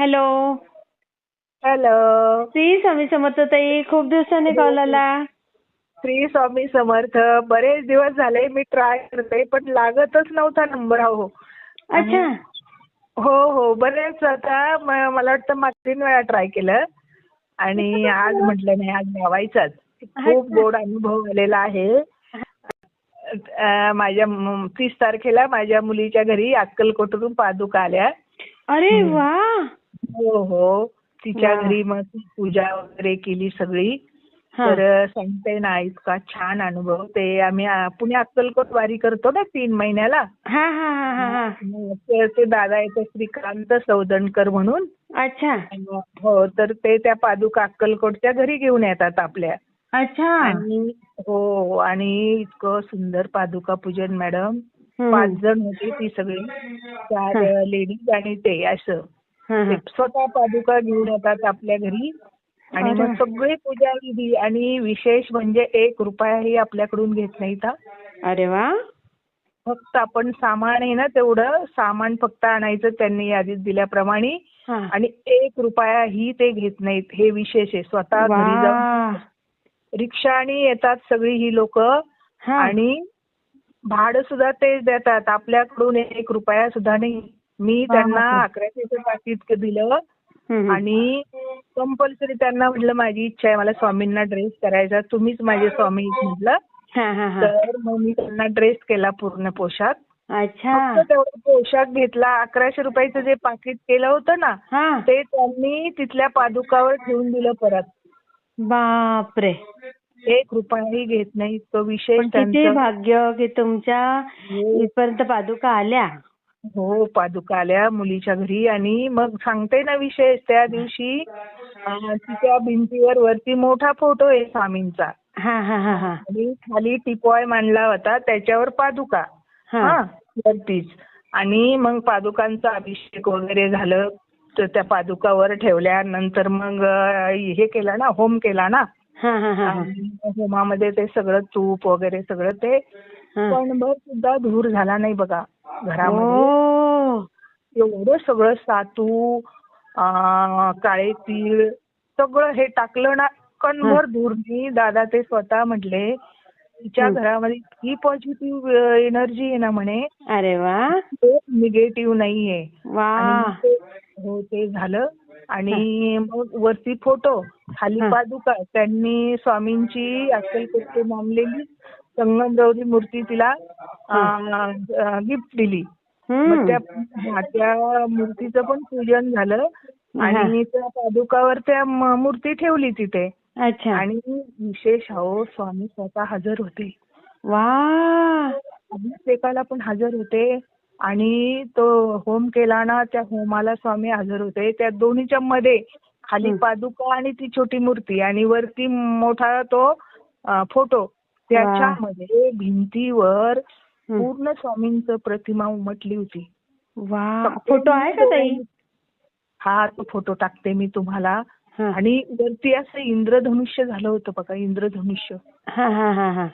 Hello. Hello. Shri Swami Samarth ताई खूप दिवसांनी कॉल आला. श्री स्वामी समर्थ बरेच दिवस झाले मी ट्राय करते पण लागतच नव्हता नंबर हो अच्छा. हो हो बरेच आता म- मला वाटतं माग तीन वेळा ट्राय केलं. आणि आज म्हटलं नाही आज लावायचाच. खूप. गोड अनुभव आलेला आहे. अं, माझ्या म- तीस तारखेला माझ्या मुलीच्या घरी अक्कलकोटवरून पादुका आल्या. अरे. वा! हो हो. तिच्या. घरी मग पूजा वगैरे केली सगळी. तर सांगते ना इतका छान अनुभव. ते आम्ही पुणे अक्कलकोट वारी करतो ना तीन महिन्याला? हा हा हा हा हा. ते दादा येते श्रीकांत सौदंडकर म्हणून. अच्छा. हो तर ते त्या पादुका अक्कलकोटच्या घरी घेऊन येतात आपल्या. अच्छा. आणि हो आणि इतकं सुंदर पादुका पूजन मॅडम. पाच जण होते ती सगळी. चार. लेडीज आणि ते असं. स्वतः पादुका घेऊन येतात आपल्या घरी. आणि. मग सगळे पूजा विधी आणि विशेष म्हणजे एक रुपयाही आपल्याकडून घेत नाहीत. हा. अरे वा. फक्त आपण सामान आहे ना तेवढं सामान फक्त आणायचं त्यांनी यादीत दिल्याप्रमाणे. हा. आणि एक रुपयाही ते घेत नाहीत. हे विशेष आहे. स्वतः घरी जाऊन वा रिक्षानी येतात सगळी ही लोक. हा. आणि भाडं सुद्धा तेच देतात. आपल्याकडून एक रुपया सुद्धा नाही. मी त्यांना. अकराशेचं पाकिट दिलं. आणि कंपल्सरी त्यांना म्हटलं माझी इच्छा आहे मला स्वामींना ड्रेस करायचा तुम्हीच माझे स्वामी म्हटलं. तर मग मी त्यांना ड्रेस केला पूर्ण पोशाख. अच्छा. फक्त तेवढा पोशाख घेतला. अकराशे रुपयाचं जे पाकिट केलं होतं ना ते त्यांनी तिथल्या पादुकावर ठेवून दिलं परत. बापरे. एक रुपयाही घेत नाही. तो त्यांचं भाग्य की तुमच्या हो. इथपर्यंत पादुका आल्या. हो पादुका आल्या मुलीच्या घरी आणि मग सांगते ना विशेष त्या दिवशी तिच्या भिंतीवर वरती मोठा फोटो आहे स्वामींचा. हा हा हा हा. आणि खाली टिपॉय मांडला होता त्याच्यावर पादुका. हा. वरतीच. आणि मग पादुकांचा अभिषेक वगैरे झालं तर त्या पादुकावर ठेवल्या. नंतर मग हे केलं ना होम केला ना. होमामध्ये ते सगळं तूप वगैरे सगळं ते. कणभर सुद्धा धूर झाला नाही बघा. घरामध्ये. ओ. एवढं सगळं सातू काळे तीळ सगळं हे टाकलं ना कणभर धूर नाही दादा ते स्वतः म्हटले तिच्या हं. घरामध्ये इतकी पॉझिटिव्ह एनर्जी आहे ना म्हणे. अरे वा. निगेटिव्ह नाहीये. हो ते झालं. आणि मग वरती फोटो खाली हा. पादुका त्यांनी स्वामींची अक्कलकोटची मामलेली संगमरवरी मूर्ती तिला गिफ्ट दिली. मग. त्या त्या मूर्तीचं पण पूजन झालं आणि त्या पादुकावर त्या मूर्ती ठेवली तिथे. अच्छा. आणि विशेष अहो स्वामी स्वतः हजर होते. वा. अभिषेकाला पण हजर होते आणि तो होम केला ना त्या होमाला स्वामी हजर होते. त्या दोन्हीच्या मध्ये खाली. पादुका आणि ती छोटी मूर्ती आणि वरती मोठा तो फोटो त्याच्यामध्ये भिंतीवर. पूर्ण स्वामींचं प्रतिमा उमटली होती. फोटो आहे का ताई? हा तो फोटो टाकते मी तुम्हाला. आणि वरती असं इंद्रधनुष्य झालं होतं बघा इंद्रधनुष्य. हा हा हा हा.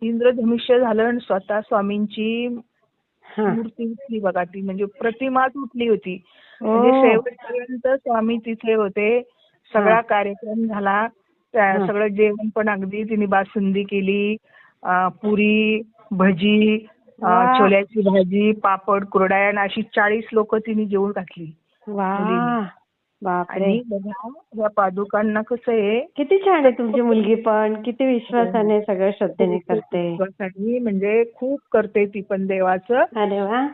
इंद्रधनुष्य झालं आणि स्वतः स्वामींची मूर्ती उठली बघा ती म्हणजे प्रतिमाच उठली होती. म्हणजे शेवटपर्यंत स्वामी तिथे होते. सगळा. कार्यक्रम झाला. त्या. सगळं जेवण पण अगदी तिने बासुंदी केली पुरी भजी. छोल्याची भाजी पापड कुरडया आणि अशी चाळीस लोक तिने जेवून घातली आणि बघा या पादुकांना कसं आहे किती छान आहे तुमची मुलगी पण किती विश्वासाने सगळं श्रद्धेने करते. म्हणजे खूप करते ती पण देवाचं. अरे वा!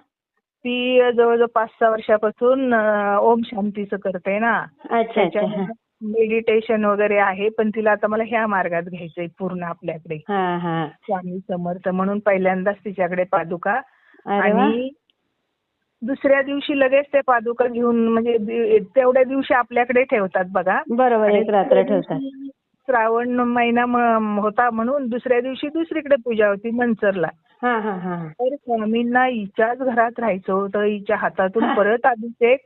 ती जवळजवळ पाच सहा वर्षापासून ओम शांतीचं करते ना. अच्छा मेडिटेशन वगैरे आहे पण तिला आता मला ह्या मार्गात घ्यायचंय पूर्ण आपल्याकडे. हा हा. स्वामी समर्थ म्हणून पहिल्यांदाच तिच्याकडे पादुका. आणि दुसऱ्या दिवशी लगेच ते पादुका घेऊन म्हणजे तेवढ्या दिवशी आपल्याकडे ठेवतात बघा. बरोबर एक रात्र ठेवतात. श्रावण महिना होता म्हणून दुसऱ्या दिवशी दुसरीकडे पूजा होती मंचरला. तर स्वामींना हिच्याच घरात राहायचं होतं हिच्या हातातून परत अभिषेक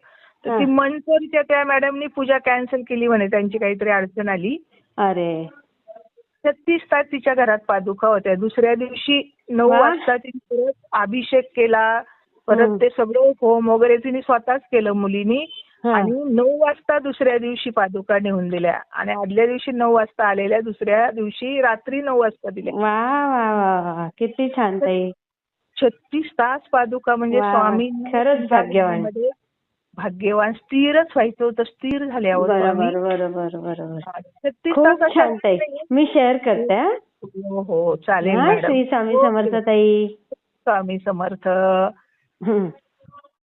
तर ती मनसरच्या त्या मॅडमनी पूजा कॅन्सल केली म्हणे त्यांची काहीतरी अडचण आली. अरे. छत्तीस तास तिच्या घरात पादुका होत्या. दुसऱ्या दिवशी नऊ वाजता तिने परत अभिषेक केला. परत ते सगळं होम वगैरे तिने स्वतःच केलं मुलीनी. आणि नऊ वाजता दुसऱ्या दिवशी पादुका नेऊन दिल्या. आणि आदल्या दिवशी नऊ वाजता आलेल्या दुसऱ्या दिवशी रात्री नऊ वाजता दिल्या. वा वा वा किती छान ताई. छत्तीस तास पादुका म्हणजे स्वामी खरंच भाग्यवान. भाग्यवान स्थिरच व्हायचं होतं स्थिर झाल्यावर बरोबर मी शेअर करते हो, हो? चालेल श्री स्वामी समर्थ ताई. स्वामी समर्थ.